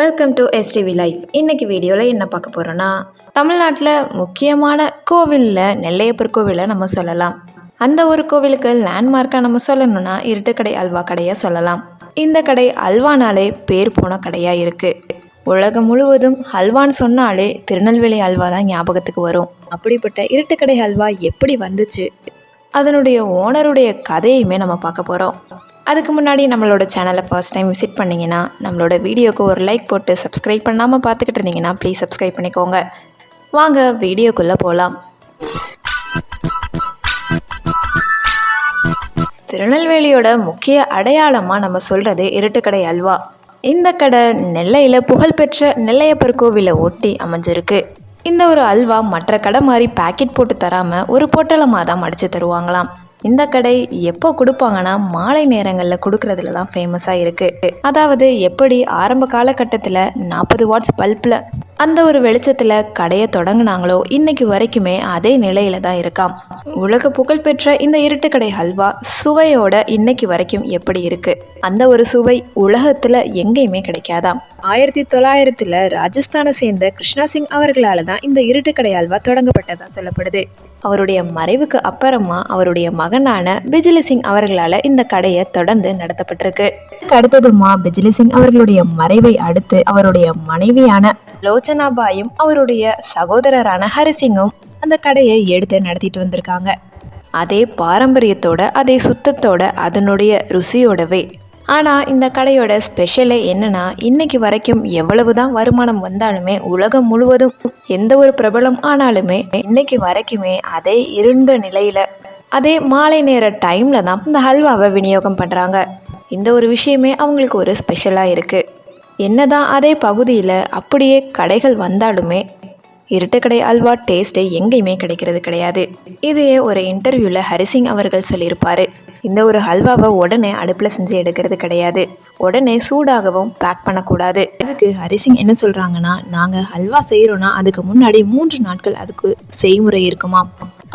Welcome to STV life இன்றைக்கி வீடியோவில் என்ன பார்க்க போகிறோன்னா தமிழ்நாட்டில் முக்கியமான கோவிலில் நெல்லையப்பர் கோவிலை நம்ம சொல்லலாம். அந்த ஒரு கோவிலுக்கு லேண்ட்மார்க்காக நம்ம சொல்லணும்னா இருட்டுக்கடை அல்வா கடையை சொல்லலாம். இந்த கடை அல்வானாலே பேர் போன கடையாக இருக்குது உலகம் முழுவதும் ஹல்வான்னு சொன்னாலே திருநெல்வேலி அல்வா தான் ஞாபகத்துக்கு வரும். அப்படிப்பட்ட இருட்டுக்கடை அல்வா எப்படி வந்துச்சு? அதனுடைய ஓனருடைய கதையுமே நம்ம பார்க்க போகிறோம் அதுக்கு முன்னாடி நம்மளோட சேனலை ஃபர்ஸ்ட் டைம் விசிட் பண்ணிங்கன்னா நம்மளோட வீடியோக்கு ஒரு லைக் போட்டு சப்ஸ்கிரைப் பண்ணாமல் பார்த்துக்கிட்டு இருந்தீங்கன்னா ப்ளீஸ் சப்ஸ்கிரைப் பண்ணிக்கோங்க. வாங்க வீடியோக்குள்ளே போகலாம் திருநெல்வேலியோட முக்கிய அடையாளமாக நம்ம சொல்கிறது இருட்டுக்கடை அல்வா. இந்த கடை நெல்லையில் புகழ்பெற்ற நெல்லையப்பர் கோவிலை ஒட்டி அமைஞ்சிருக்கு. இந்த ஒரு அல்வா மற்ற கடை மாதிரி பாக்கெட் போட்டு தராமல் ஒரு பொட்டலமாக தான் மடித்து தருவாங்களாம். இந்த கடை எப்போ கொடுப்பாங்கன்னா மாலை நேரங்களில் கொடுக்கறதுல தான் ஃபேமஸாக இருக்குது அதாவது எப்படி ஆரம்ப காலகட்டத்தில் நாற்பது வாட்ஸ் பல்பில் அந்த ஒரு வெளிச்சத்தில் கடையை தொடங்கினாங்களோ இன்னைக்கு வரைக்குமே அதே நிலையில தான் இருக்காம். உலக புகழ்பெற்ற இந்த இருட்டுக்கடை ஹல்வா சுவையோட இன்னைக்கு வரைக்கும் எப்படி இருக்கு? அந்த ஒரு சுவை உலகத்துல எங்கேயுமே கிடைக்காதாம். ஆயிரத்தி தொள்ளாயிரத்துல ராஜஸ்தானை சேர்ந்த கிருஷ்ணா சிங் அவர்களால தான் இந்த இருட்டுக்கடை அல்வா தொடங்கப்பட்டதா சொல்லப்படுது. அவருடைய மறைவுக்கு அப்புறமா அவருடைய மகனான பிஜிலி சிங் அவர்களால இந்த கடையை தொடர்ந்து நடத்தப்பட்டிருக்கு. அடுத்ததுமா பிஜிலி சிங் அவர்களுடைய மறைவை அடுத்து அவருடைய மனைவியான லோச்சனாபாயும் அவருடைய சகோதரரான ஹரிசிங்கும் அந்த கடையை எடுத்து நடத்திட்டு வந்திருக்காங்க. அதே பாரம்பரியத்தோட அதே சுத்தத்தோட அதனுடைய ருசியோடவே. ஆனால் இந்த கடையோட ஸ்பெஷலே என்னன்னா இன்னைக்கு வரைக்கும் எவ்வளவு தான் வருமானம் வந்தாலுமே உலகம் முழுவதும் எந்த ஒரு பிரபலம் ஆனாலுமே இன்னைக்கு வரைக்குமே அதே இருண்ட நிலையில அதே மாலை நேர டைம்ல தான் இந்த ஹல்வாவை விநியோகம் பண்ணுறாங்க இந்த ஒரு விஷயமே அவங்களுக்கு ஒரு ஸ்பெஷலாக இருக்குது என்னதான் அதே பகுதியில் அப்படியே கடைகள் வந்தாலுமே இருட்டுக்கடை அல்வா டேஸ்ட்டு எங்கேயுமே கிடைக்கிறது கிடையாது. இதையே ஒரு இன்டர்வியூவில் ஹரிசிங் அவர்கள் சொல்லியிருப்பார். இந்த ஒரு ஹல்வாவை உடனே அடுப்பில் செஞ்சு எடுக்கிறது கிடையாது. உடனே சூடாகவும் பேக் பண்ணக்கூடாது. அதுக்கு ஹரிசிங் என்ன சொல்கிறாங்கன்னா நாங்கள் ஹல்வா செய்கிறோன்னா அதுக்கு முன்னாடி மூன்று நாட்கள் அதுக்கு செய்முறை இருக்குமா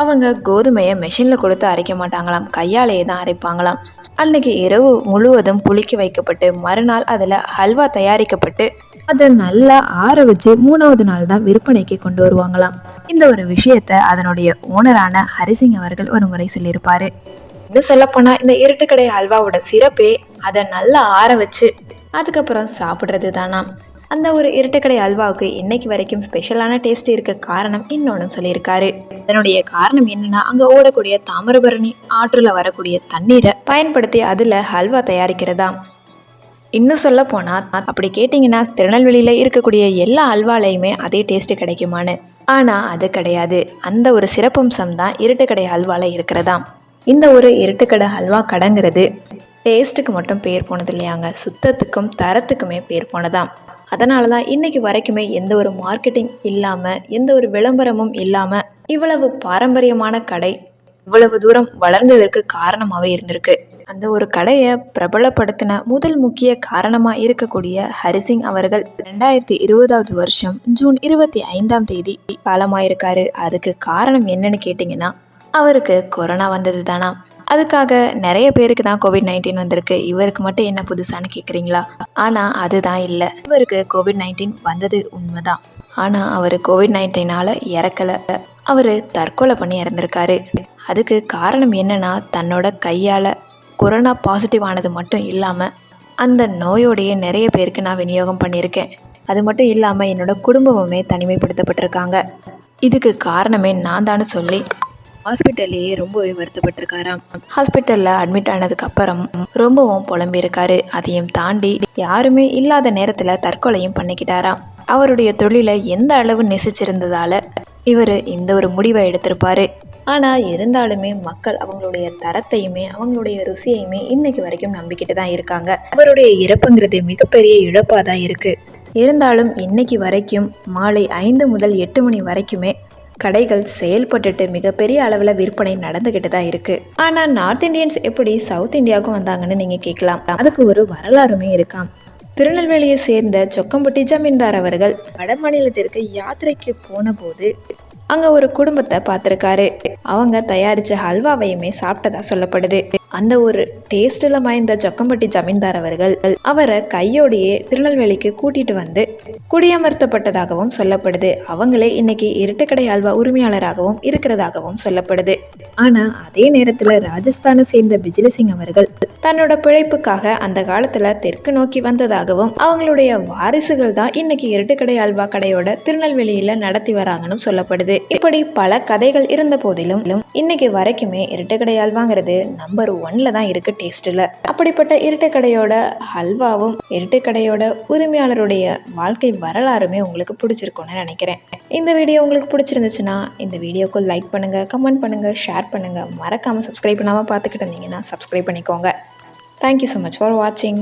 அவங்க கோதுமையை மெஷினில் கொடுத்து அரைக்க மாட்டாங்களாம். கையாலேயே தான் அரைப்பாங்களாம். அன்னைக்கு இரவு முழுவதும் புளிக்க வைக்கப்பட்டு மறுநாள் அதில் ஹல்வா தயாரிக்கப்பட்டு அதை நல்லா ஆற வச்சு மூணாவது நாள் தான் விற்பனைக்கு கொண்டு வருவாங்களாம். இந்த ஒரு விஷயத்த அதனுடைய ஓனரான ஹரிசிங் அவர்கள் ஒரு முறை சொல்லியிருப்பாரு. இன்னும் சொல்லப்போனா இந்த இருட்டுக்கடை ஹல்வாவோட சிறப்பே அதை நல்லா ஆற வச்சு அதுக்கப்புறம் சாப்பிட்றது தானாம் அந்த ஒரு இருட்டுக்கடை அல்வாவுக்கு இன்னைக்கு வரைக்கும் ஸ்பெஷலான டேஸ்ட் இருக்க காரணம் இன்னொன்று சொல்லியிருக்காரு. அதனுடைய காரணம் என்னன்னா அங்கே ஓடக்கூடிய தாமிரபரணி ஆற்றுல வரக்கூடிய தண்ணீரை பயன்படுத்தி அதில் ஹல்வா தயாரிக்கிறதா இன்னும் சொல்ல போனால் அப்படி கேட்டிங்கன்னா திருநெல்வேலியில் இருக்கக்கூடிய எல்லா அல்வாலையுமே அதே டேஸ்ட்டு கிடைக்குமான்னு. ஆனால் அது கிடையாது. அந்த ஒரு சிறப்பம்சம் தான் இருட்டுக்கடை அல்வாவில் இருக்கிறதாம். இந்த ஒரு இருட்டுக்கடை அல்வா கடங்கிறது டேஸ்ட்டுக்கு மட்டும் பேர் போனது இல்லையாங்க. சுத்தத்துக்கும் தரத்துக்குமே பேர் போனதாம். அதனால தான் இன்னைக்கு வரைக்குமே எந்த ஒரு மார்க்கெட்டிங் இல்லாமல் எந்த ஒரு விளம்பரமும் இல்லாமல் இவ்வளவு பாரம்பரியமான கடை இவ்வளவு தூரம் வளர்ந்ததற்கு காரணமாகவே இருந்திருக்கு. அந்த ஒரு கடையை பிரபலப்படுத்தின முதல் முக்கிய காரணமாக இருக்கக்கூடிய ஹரிசிங் அவர்கள் ரெண்டாயிரத்தி இருபதாவது வருஷம் ஜூன் இருபத்தி ஐந்தாம் தேதி காலமாயிருக்காரு. அதுக்கு காரணம் என்னன்னு கேட்டிங்கன்னா அவருக்கு கொரோனா வந்தது தானா அதுக்காக நிறைய பேருக்கு தான் கோவிட் நைன்டீன் வந்திருக்கு. இவருக்கு மட்டும் என்ன புதுசான்னு கேட்குறீங்களா ஆனால் அதுதான் இல்லை. இவருக்கு கோவிட் நைன்டீன் வந்தது உண்மைதான். ஆனால் அவர் கோவிட் நைன்டீனால் இறக்கலை. அவர் தற்கொலை பண்ணி இறந்துருக்காரு. அதுக்கு காரணம் என்னன்னா தன்னோட கையால் கொரோனா பாசிட்டிவ் ஆனது மட்டும் இல்லாமல் அந்த நோயோடைய நிறைய பேருக்கு நான் விநியோகம் பண்ணியிருக்கேன். அது மட்டும் இல்லாமல் என்னோட குடும்பமுமே தனிமைப்படுத்தப்பட்டிருக்காங்க. இதுக்கு காரணமே நான் தானே சொல்லி ஹாஸ்பிட்டல்லையே ரொம்பவே வருத்தப்பட்டிருக்காராம் ஹாஸ்பிட்டலில் அட்மிட் ஆனதுக்கு அப்புறம் ரொம்பவும் புலம்பியிருக்காரு. அதையும் தாண்டி யாருமே இல்லாத நேரத்தில் தற்கொலையும் பண்ணிக்கிட்டாராம். அவருடைய தொழிலை எந்த அளவு நெசிச்சிருந்ததால இவர் இந்த ஒரு முடிவை எடுத்திருப்பாரு. ஆனால் இருந்தாலுமே மக்கள் அவங்களுடைய தரத்தையுமே அவங்களுடைய ருசியையுமே இன்னைக்கு வரைக்கும் நம்பிக்கிட்டு தான் இருக்காங்க. அவருடைய இறப்புங்கிறது மிகப்பெரிய இழப்பாக தான் இருக்குது இருந்தாலும் இன்னைக்கு வரைக்கும் மாலை ஐந்து முதல் எட்டு மணி வரைக்குமே கடைகள் செயல்பட்டுட்டு மிகப்பெரிய அளவில் விற்பனை நடந்துக்கிட்டு தான் இருக்கு. ஆனால் நார்த் இந்தியன்ஸ் எப்படி சவுத் இந்தியாவுக்கும் வந்தாங்கன்னு நீங்கள் கேட்கலாம். அதுக்கு ஒரு வரலாறுமே இருக்காம். திருநெல்வேலியை சேர்ந்த சொக்கம்பட்டி ஜமீன்தார் அவர்கள் வட மாநிலத்திற்கு யாத்திரைக்கு போன போது அங்கே ஒரு குடும்பத்தை பார்த்துருக்காரு. அவங்க தயாரித்த ஹல்வாவையுமே சாப்பிட்டதா சொல்லப்படுது. அந்த ஒரு டேஸ்டில் மாய்ந்த ஜக்கம்பட்டி ஜமீன்தார் அவர்கள் அவரை கையோடையே திருநெல்வேலிக்கு கூட்டிட்டு வந்து குடியமர்த்தப்பட்டதாகவும் சொல்லப்படுது. அவங்களே இன்னைக்கு இருட்டுக்கடை அல்வா உரிமையாளராகவும் இருக்கிறதாகவும் சொல்லப்படுது. ஆனால் அதே நேரத்தில் ராஜஸ்தானை சேர்ந்த பிஜிலி சிங் அவர்கள் தன்னோட பிழைப்புக்காக அந்த காலத்தில் தெற்கு நோக்கி வந்ததாகவும் அவங்களுடைய வாரிசுகள் தான் இன்னைக்கு இருட்டுக்கடை அல்வா கடையோட திருநெல்வேலியில் நடத்தி வராங்கன்னு சொல்லப்படுது. இப்படி பல கதைகள் இருந்த போதிலும் இன்னைக்கு வரைக்குமே இருட்டுக்கடை அல்வாங்கிறது நம்பர் ஒன்ல தான் இருக்கு டேஸ்ட்டில். அப்படிப்பட்ட இருட்டைக்கடையோட ஹல்வாவும் இருட்டைக்கடையோட உரிமையாளருடைய வாழ்க்கை வரலாறுமே உங்களுக்கு பிடிச்சிருக்கும்னு நினைக்கிறேன். இந்த வீடியோ உங்களுக்கு பிடிச்சிருந்துச்சுன்னா இந்த வீடியோக்கு லைக் பண்ணுங்க கமெண்ட் பண்ணுங்க ஷேர் பண்ணுங்க. மறக்காம சப்ஸ்கிரைப் பண்ணாமல் பார்த்துக்கிட்டு இருந்தீங்கன்னா சப்ஸ்கிரைப் பண்ணிக்கோங்க. தேங்க்யூ ஸோ மச் ஃபார் வாட்சிங்